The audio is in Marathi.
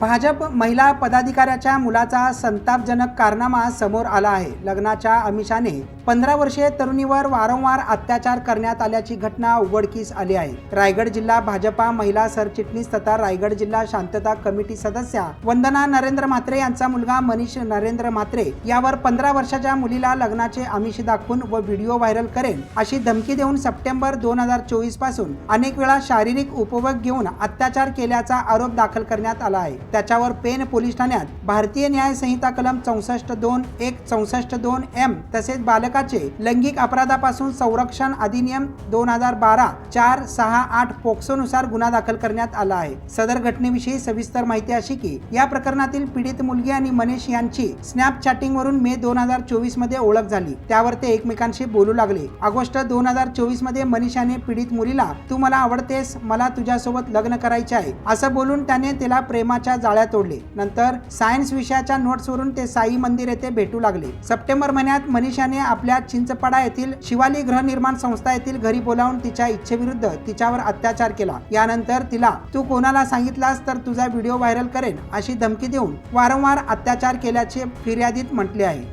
भाजप महिला पदाधिकाऱ्याच्या मुलाचा संतापजनक कारनामा समोर आला आहे. लग्नाच्या अमिषाने पंधरा वर्षीय तरुणीवर वारंवार अत्याचार करण्यात आल्याची घटना उघडकीस आली आहे. रायगड जिल्हा भाजपा महिला सरचिटणीस तथा रायगड जिल्हा शांतता कमिटी सदस्या वंदना नरेंद्र म्हात्रे यांचा मुलगा मनीष नरेंद्र म्हात्रे यावर पंधरा वर्षाच्या मुलीला लग्नाचे आमिष दाखवून व व्हिडिओ व्हायरल करेन अशी धमकी देऊन सप्टेंबर दोन हजार चोवीसपासून अनेक वेळा शारीरिक उपभोग घेऊन अत्याचार केल्याचा आरोप दाखल करण्यात आला आहे. त्याच्यावर पेन पोलीस ठाण्यात भारतीय न्याय संहिता कलम चौसष्ट दोन एक चौसष्ट दोन एम तसेच बालकाचे लैंगिक अपराधापासून संरक्षण अधिनियम दोन हजार बारा चार सहा आठ पोक्सोनुसार गुन्हा दाखल करण्यात आला आहे. सदर घटनेविषयी सविस्तर माहिती अशी की या प्रकरणातील पीडित मुलगी आणि मनीष यांची स्नॅप चॅटिंगवरून मे दोन हजार चोवीसमध्ये ओळख झाली. त्यावर ते एकमेकांशी बोलू लागले. ऑगस्ट दोन हजार चोवीसमध्ये मनीषाने पीडित मुलीला तू मला आवडतेस मला तुझ्यासोबत लग्न करायचे आहे. असं बोलून त्याने तिला प्रेमाच्या जाळ्या तोडले. नंतर सायन्स विषयाच्या नोट्सवरून ते साई मंदिर येथे भेटू लागले. सप्टेंबर महिन्यात मनीषाने आपल्या चिंचपाडा येथील शिवाली गृहनिर्माण संस्था येथील घरी बोलावून तिच्या इच्छेविरुद्ध तिच्यावर अत्याचार केला. यानंतर तिला तू कोणाला सांगितलास तर तुझा व्हिडिओ व्हायरल करेन अशी धमकी देऊन वारंवार अत्याचार केल्याचे फिर्यादीत म्हटले आहे.